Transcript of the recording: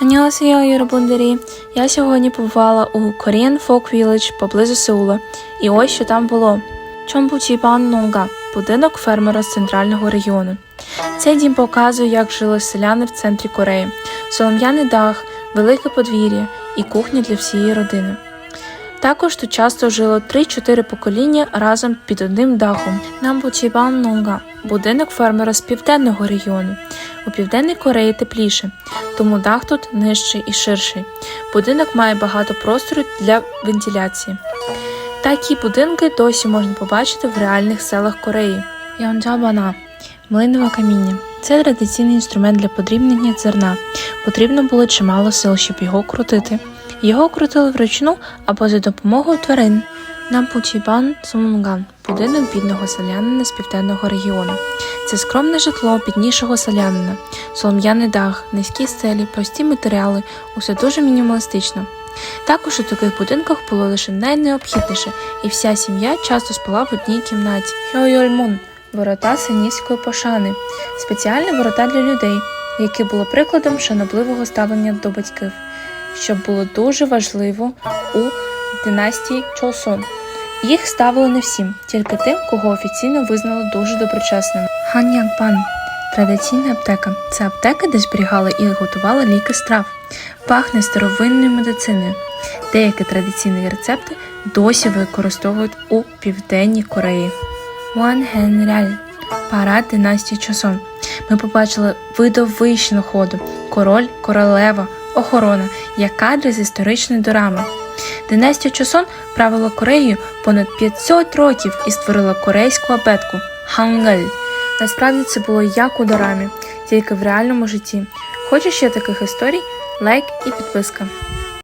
안녕하세요, 여러분들이. Я сьогодні побувала у Korean Folk Village поблизу Сеула. І ось що там було. Чомпучібан Нонга – будинок фермера з центрального регіону. Цей дім показує, як жили селяни в центрі Кореї. Солом'яний дах, велике подвір'я і кухня для всієї родини. Також тут часто жило 3-4 покоління разом під одним дахом. Намбучібан Нонга – будинок фермера з південного регіону. У Південній Кореї тепліше, тому дах тут нижчий і ширший. Будинок має багато простору для вентиляції. Такі будинки досі можна побачити в реальних селах Кореї. Йонджабана млинове каміння. Це традиційний інструмент для подрібнення зерна. Потрібно було чимало сил, щоб його крутити. Його крутили вручну або за допомогою тварин. Нампучібан Сумунган – будинок бідного селянина з південного регіону. Це скромне житло біднішого селянина, солом'яний дах, низькі стелі, прості матеріали, усе дуже мінімалістично. Також у таких будинках було лише найнеобхідніше, і вся сім'я часто спала в одній кімнаті. Хьойольмун – ворота синівської пошани, спеціальні ворота для людей, які було прикладом шанобливого ставлення до батьків, що було дуже важливо у династії Чолсон. Їх ставили не всім, тільки тим, кого офіційно визнали дуже доброчесним. Хан'янгпан – традиційна аптека. Це аптека, де зберігали і готували ліки з трав. Пахне старовинною медициною. Деякі традиційні рецепти досі використовують у Південній Кореї. Ван Генряль – парад династії Чосон. Ми побачили видовищну ходу, король, королева, охорона, як кадри з історичної дорами. Династія Чосон правила Кореєю понад 500 років і створила корейську абетку Хангель. Насправді це було як у дорамі, тільки в реальному житті. Хочеш ще таких історій? Лайк і підписка.